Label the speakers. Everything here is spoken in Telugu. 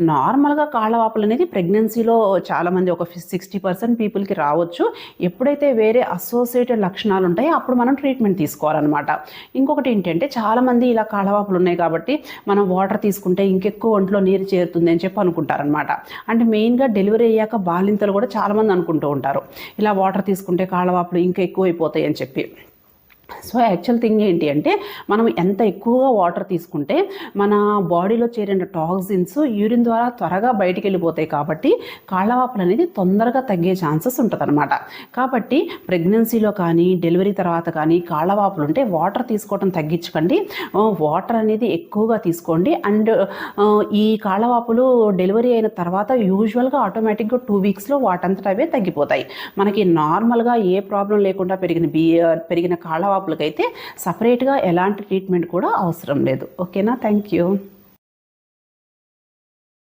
Speaker 1: నార్మల్గా కాళ్ళవాపులు అనేది ప్రెగ్నెన్సీలో చాలామంది ఒక సిక్స్టీ పర్సెంట్ పీపుల్కి రావచ్చు. ఎప్పుడైతే వేరే అసోసియేటెడ్ లక్షణాలు ఉంటాయో అప్పుడు మనం ట్రీట్మెంట్ తీసుకోవాలన్నమాట. ఇంకొకటి ఏంటంటే చాలామంది ఇలా కాళ్ళవాపులు ఉన్నాయి కాబట్టి మనం వాటర్ తీసుకుంటే ఇంకెక్కువ ఒంట్లో నీరు చేరుతుంది అని చెప్పి అనుకుంటారనమాట అంటే మెయిన్గా డెలివరీ అయ్యాక బాలింతలు కూడా చాలామంది అనుకుంటూ ఉంటారు. ఇలా వాటర్ తీసుకుంటే కాళ్ళవాపులు ఇంకా ఎక్కువైపోతాయి అని చెప్పి. సో యాక్చువల్ థింగ్ ఏంటి అంటే మనం ఎంత ఎక్కువగా వాటర్ తీసుకుంటే మన బాడీలో చేరిన టాక్సిన్స్ యూరిన్ ద్వారా త్వరగా బయటికి వెళ్ళిపోతాయి కాబట్టి కాళ్ళవాపులు అనేది తొందరగా తగ్గే ఛాన్సెస్ ఉంటుందన్నమాట. కాబట్టి ప్రెగ్నెన్సీలో కానీ డెలివరీ తర్వాత కానీ కాళ్ళవాపులు ఉంటే వాటర్ తీసుకోవడం తగ్గించకండి. వాటర్ అనేది ఎక్కువగా తీసుకోండి. అండ్ ఈ కాళ్ళవాపులు డెలివరీ అయిన తర్వాత యూజువల్గా ఆటోమేటిక్గా టూ వీక్స్లో వాటంతట అవే తగ్గిపోతాయి. మనకి నార్మల్గా ఏ ప్రాబ్లం లేకుండా పెరిగిన బియర్ పెరిగిన కాళ్ళవాపులకైతే సపరేట్గా ఎలాంటి ట్రీట్మెంట్ కూడా అవసరం లేదు. ఓకేనా థ్యాంక్ యూ